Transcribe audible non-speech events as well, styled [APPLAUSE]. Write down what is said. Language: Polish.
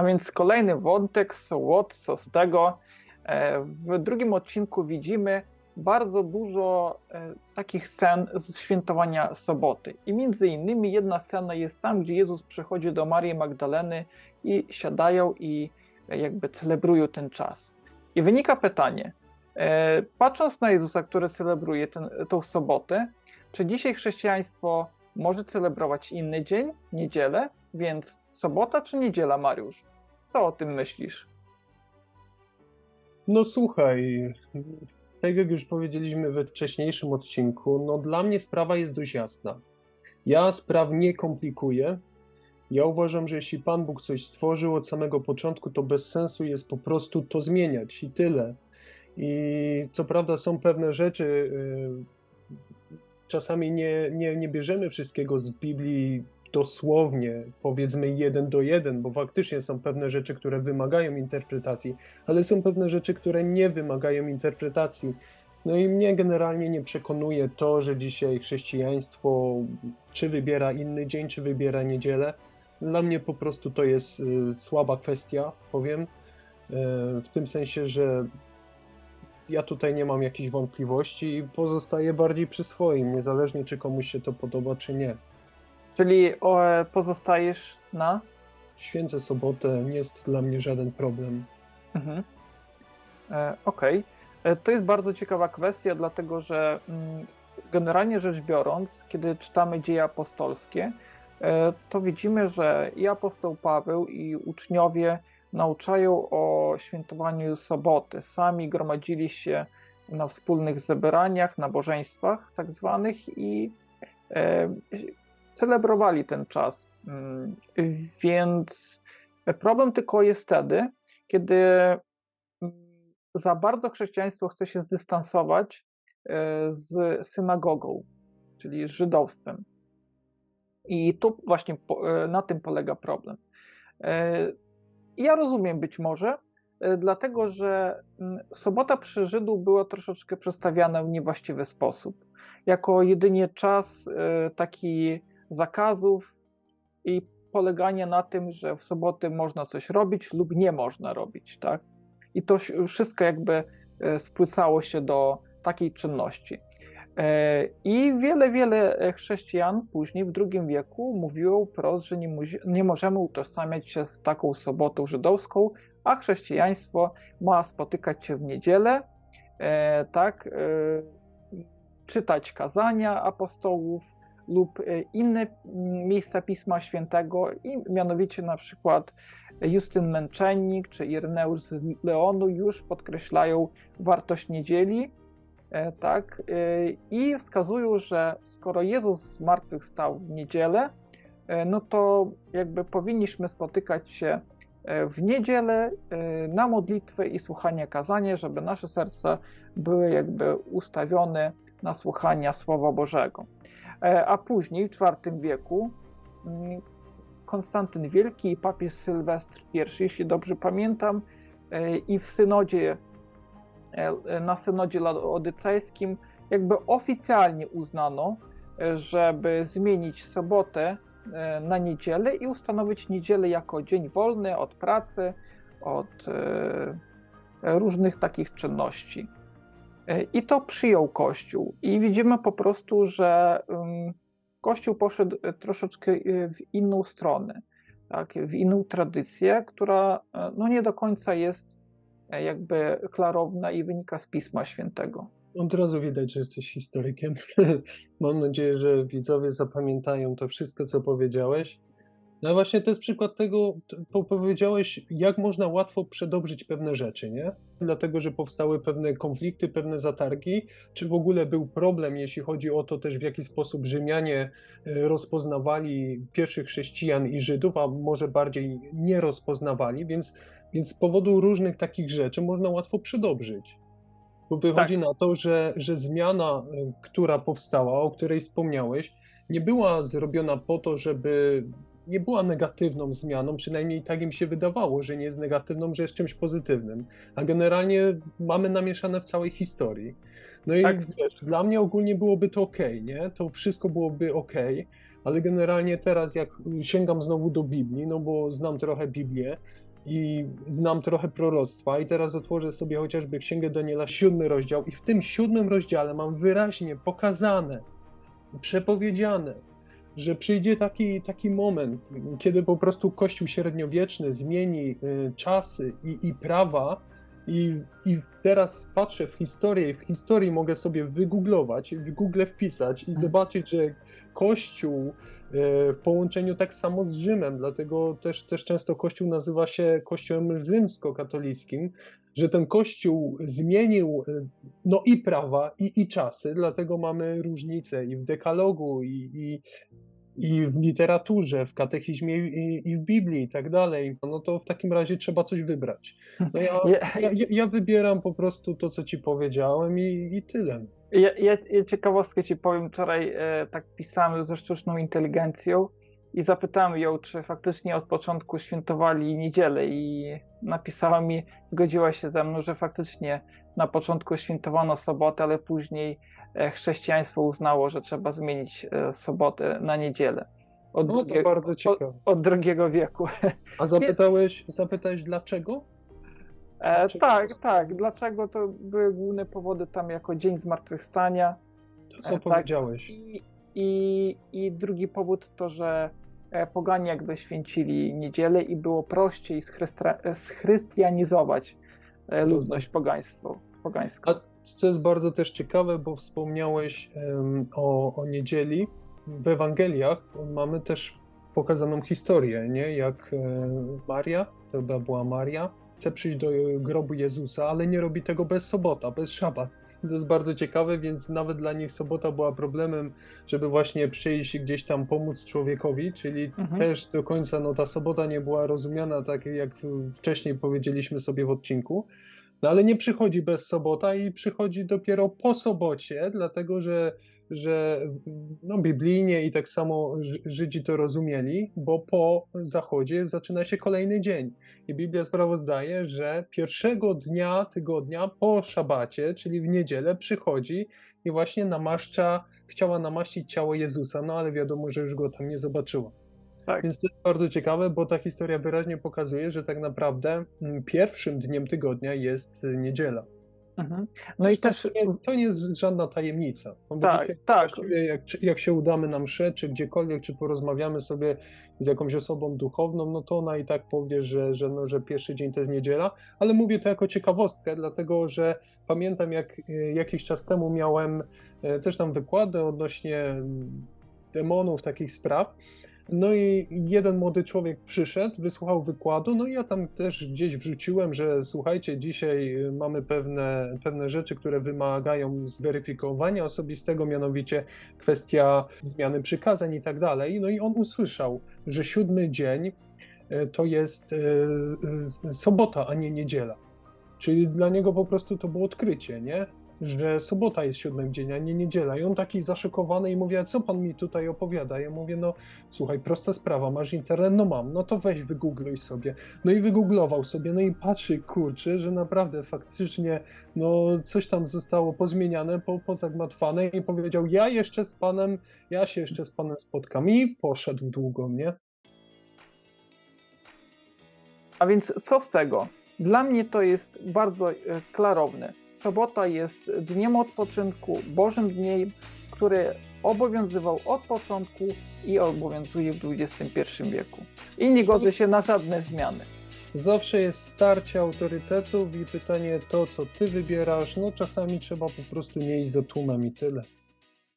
A więc kolejny wątek, so what, co z tego. E, W drugim odcinku widzimy bardzo dużo e, takich scen z świętowania soboty. I między innymi jedna scena jest tam, gdzie Jezus przychodzi do Marii Magdaleny i siadają i e, jakby celebrują ten czas. I wynika pytanie, patrząc na Jezusa, który celebruje ten, tą sobotę, czy dzisiaj chrześcijaństwo może celebrować inny dzień, niedzielę, więc sobota czy niedziela, Mariusz? Co o tym myślisz? No słuchaj, tak jak już powiedzieliśmy we wcześniejszym odcinku, no dla mnie sprawa jest dość jasna. Ja spraw nie komplikuję. Ja uważam, że jeśli Pan Bóg coś stworzył od samego początku, to bez sensu jest po prostu to zmieniać i tyle. I co prawda są pewne rzeczy, y, czasami nie, nie, nie bierzemy wszystkiego z Biblii dosłownie, powiedzmy jeden do jeden, bo faktycznie są pewne rzeczy, które wymagają interpretacji, ale są pewne rzeczy, które nie wymagają interpretacji. No i mnie generalnie nie przekonuje to, że dzisiaj chrześcijaństwo czy wybiera inny dzień, czy wybiera niedzielę. Dla mnie po prostu to jest y, słaba kwestia, powiem, y, w tym sensie, że ja tutaj nie mam jakichś wątpliwości i pozostaję bardziej przy swoim, niezależnie czy komuś się to podoba, czy nie. Czyli pozostajesz na? Święcę sobotę, nie jest to dla mnie żaden problem. Mhm. E, Okej. E, To jest bardzo ciekawa kwestia, dlatego że mm, generalnie rzecz biorąc, kiedy czytamy dzieje apostolskie, e, to widzimy, że i apostoł Paweł, i uczniowie nauczają o świętowaniu soboty. Sami gromadzili się na wspólnych zebraniach, nabożeństwach tak zwanych i celebrowali ten czas. Mm, Więc problem tylko jest wtedy, kiedy mm, za bardzo chrześcijaństwo chce się zdystansować e, z synagogą, czyli z żydowstwem. I tu właśnie e, na tym polega problem. E, Ja rozumiem być może, dlatego że mm, sobota przy Żydu była troszeczkę przedstawiana w niewłaściwy sposób. Jako jedynie czas taki zakazów i polegania na tym, że w soboty można coś robić lub nie można robić, tak? I to wszystko jakby e, spłycało się do takiej czynności. E, I wiele, wiele e, chrześcijan później w II wieku mówiło wprost, że nie, nie możemy utożsamiać się z taką sobotą żydowską, a chrześcijaństwo ma spotykać się w niedzielę, tak, czytać kazania apostołów lub e, inne mm, miejsca Pisma Świętego, i mianowicie na przykład Justyn Męczennik czy Ireneusz z Leonu już podkreślają wartość niedzieli, e, tak, e, i wskazują, że skoro Jezus zmartwychwstał w niedzielę, no to jakby powinniśmy spotykać się w niedzielę na modlitwę i słuchanie kazania, żeby nasze serca były jakby ustawione na słuchania Słowa Bożego. E, A później w IV wieku mm, Konstantyn Wielki i papież Sylwestr I, jeśli dobrze pamiętam, e, i w synodzie, e, na synodzie laodycejskim jakby oficjalnie uznano, żeby zmienić sobotę na niedzielę i ustanowić niedzielę jako dzień wolny od pracy, od różnych takich czynności. E, I to przyjął Kościół. I widzimy po prostu, że ym, Kościół poszedł e, troszeczkę e, w inną stronę, tak, w inną tradycję, która no, nie do końca jest jakby klarowna i wynika z Pisma Świętego. Od razu widać, że jesteś historykiem. [LAUGHS] Mam nadzieję, że widzowie zapamiętają to wszystko, co powiedziałeś. No właśnie to jest przykład tego, powiedziałeś, jak można łatwo przedobrzyć pewne rzeczy, nie? Dlatego, że powstały pewne konflikty, pewne zatargi, czy w ogóle był problem, jeśli chodzi o to też, w jaki sposób Rzymianie e, rozpoznawali pierwszych chrześcijan i Żydów, a może bardziej nie rozpoznawali, więc, więc z powodu różnych takich rzeczy można łatwo przedobrzyć. Bo wychodzi Tak. na to, że, że zmiana, e, która powstała, o której wspomniałeś, nie była zrobiona po to, żeby nie była negatywną zmianą, przynajmniej tak im się wydawało, że nie jest negatywną, że jest czymś pozytywnym. A generalnie mamy namieszane w całej historii. No i Tak. wiesz, dla mnie ogólnie byłoby to ok, nie? To wszystko byłoby ok, ale generalnie teraz jak sięgam znowu do Biblii, no bo znam trochę Biblię, i znam trochę proroctwa i teraz otworzę sobie chociażby Księgę Daniela, siódmy rozdział i w tym siódmym rozdziale mam wyraźnie pokazane, przepowiedziane, że przyjdzie taki, taki moment, kiedy po prostu Kościół średniowieczny zmieni y, czasy i, i prawa i, I teraz patrzę w historię i w historii mogę sobie wygooglować, w Google wpisać i zobaczyć, że Kościół e, w połączeniu tak samo z Rzymem, dlatego też, też często Kościół nazywa się Kościołem rzymskokatolickim, że ten Kościół zmienił e, no i prawa, i, i czasy, dlatego mamy różnice i w dekalogu, i, i, i w literaturze, w katechizmie i, w Biblii i tak dalej, no to w takim razie trzeba coś wybrać. No [LAUGHS] ja, Ja- ja, ja wybieram po prostu to, co ci powiedziałem i, i tyle. Ja, ja, ja ciekawostkę ci powiem. Wczoraj e, tak pisałem ze sztuczną inteligencją i zapytałem ją, czy faktycznie od początku świętowali niedzielę i napisała mi, zgodziła się ze mną, że faktycznie na początku świętowano sobotę, ale później e, chrześcijaństwo uznało, że trzeba zmienić e, sobotę na niedzielę. Od, No drugie, bardzo ciekawe. od drugiego wieku. A zapytałeś, zapytałeś dlaczego? E, Dlaczego? tak, tak. Dlaczego to były główne powody tam jako Dzień Zmartwychwstania? To co E, tak. powiedziałeś? I, i, I drugi powód to, że poganie jakby święcili niedzielę i było prościej schrystra- schrystianizować ludność pogaństwo, pogańską. A co jest bardzo też ciekawe, bo wspomniałeś em, o, o niedzieli. W Ewangeliach mamy też pokazaną historię, nie? Jak e, Maria, to była Maria, chce przyjść do grobu Jezusa, ale nie robi tego bez sobota, bez szabat. To jest bardzo ciekawe, więc nawet dla nich sobota była problemem, żeby właśnie przyjść i gdzieś tam pomóc człowiekowi, czyli Mhm. też do końca no, ta sobota nie była rozumiana tak, jak wcześniej powiedzieliśmy sobie w odcinku. No ale nie przychodzi bez sobota i przychodzi dopiero po sobocie, dlatego że, że no, biblijnie i tak samo Ży- Żydzi to rozumieli, bo po zachodzie zaczyna się kolejny dzień. I Biblia sprawozdaje, że pierwszego dnia tygodnia po szabacie, czyli w niedzielę, przychodzi i właśnie namaszcza, chciała namaścić ciało Jezusa, no ale wiadomo, że już go tam nie zobaczyła. Tak. Więc to jest bardzo ciekawe, bo ta historia wyraźnie pokazuje, że tak naprawdę mm, pierwszym dniem tygodnia jest niedziela. Mhm. No i też To nie, to nie jest żadna tajemnica. Tak, dzisiaj tak. Jak, jak się udamy na mszę, czy gdziekolwiek, czy porozmawiamy sobie z jakąś osobą duchowną, no to ona i tak powie, że, że, no, że pierwszy dzień to jest niedziela, ale mówię to jako ciekawostkę, dlatego że pamiętam jak y, jakiś czas temu miałem y, też tam wykłady odnośnie mm, demonów, takich spraw. No i jeden młody człowiek przyszedł, wysłuchał wykładu, no i ja tam też gdzieś wrzuciłem, że słuchajcie, dzisiaj mamy pewne, pewne rzeczy, które wymagają zweryfikowania osobistego, mianowicie kwestia zmiany przykazań i tak dalej. No i on usłyszał, że siódmy dzień y, to jest y, y, sobota, a nie niedziela. Czyli dla niego po prostu to było odkrycie, nie? Że sobota jest siódmym dzień, a nie niedziela. I on taki zaszokowany i mówi, a co pan mi tutaj opowiada? Ja mówię, no słuchaj, prosta sprawa, masz internet? No mam, no to weź wygoogluj sobie. No i wygooglował sobie, no i patrzy, kurczę, że naprawdę faktycznie no coś tam zostało pozmieniane, po, pozagmatwane i powiedział, ja jeszcze z panem, ja się jeszcze z panem spotkam i poszedł w długą, nie? A więc co z tego? Dla mnie to jest bardzo e, klarowne. Sobota jest dniem odpoczynku, Bożym dniem, który obowiązywał od początku i obowiązuje w XXI wieku. I nie godzę się na żadne zmiany. Zawsze jest starcie autorytetów i pytanie to, co ty wybierasz, no czasami trzeba po prostu nie iść za tłumem i tyle.